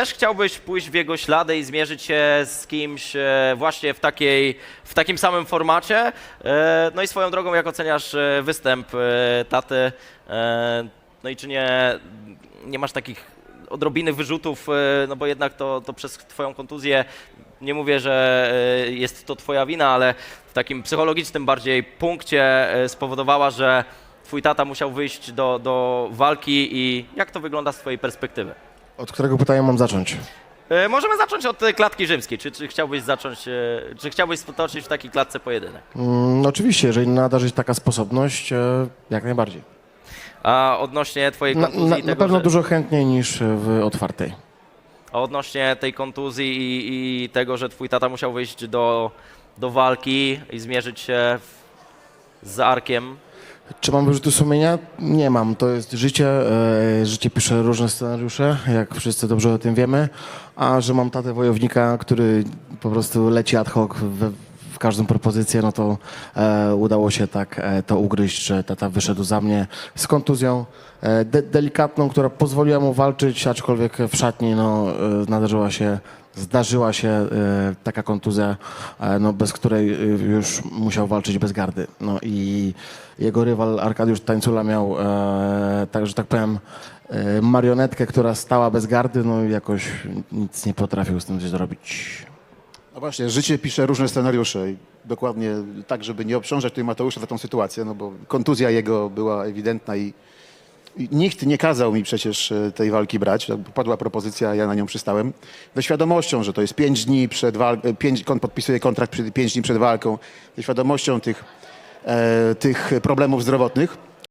Też chciałbyś pójść w jego ślady i zmierzyć się z kimś e, właśnie w, takiej, w takim samym formacie. E, No i swoją drogą, jak oceniasz e, występ taty? No i czy nie, nie masz takich odrobiny wyrzutów, no bo jednak to, to przez twoją kontuzję, nie mówię, że jest to twoja wina, ale w takim psychologicznym bardziej punkcie spowodowała, że twój tata musiał wyjść do, do walki i jak to wygląda z twojej perspektywy? Od którego pytania mam zacząć? E, Możemy zacząć od e, klatki rzymskiej. Czy, czy chciałbyś zacząć, e, czy chciałbyś stoczyć w takiej klatce pojedynek? Mm, oczywiście, jeżeli nadarzy się taka sposobność, e, jak najbardziej. A odnośnie twojej Na, kontuzji na, i na tego, pewno że, dużo chętniej niż w otwartej. a odnośnie tej kontuzji i, i tego, że twój tata musiał wyjść do, do walki i zmierzyć się w, z Arkiem. Czy mam wyrzuty sumienia? Nie mam. To jest życie. E, życie pisze różne scenariusze, jak wszyscy dobrze o tym wiemy. A że mam tatę wojownika, który po prostu leci ad hoc we, każdą propozycję, no to e, udało się tak e, to ugryźć, że tata wyszedł za mnie z kontuzją e, de, delikatną, która pozwoliła mu walczyć, aczkolwiek w szatni no, e, nadarzyła się Zdarzyła się e, taka kontuzja, e, no, bez której e, już musiał walczyć bez gardy. No i jego rywal Arkadiusz Tańcula miał, e, tak, że tak powiem, e, marionetkę, która stała bez gardy, no i jakoś nic nie potrafił z tym zrobić. No właśnie, życie pisze różne scenariusze dokładnie tak, żeby nie obciążać tutaj Mateusza za tą sytuację, no bo kontuzja jego była ewidentna i, i nikt nie kazał mi przecież e, tej walki brać. Tak, Padła propozycja, ja na nią przystałem. Ze świadomością, że to jest pięć dni przed walką, pięć, kon- podpisuję kontrakt przed, pięć dni przed walką, ze świadomością tych, e, tych problemów zdrowotnych.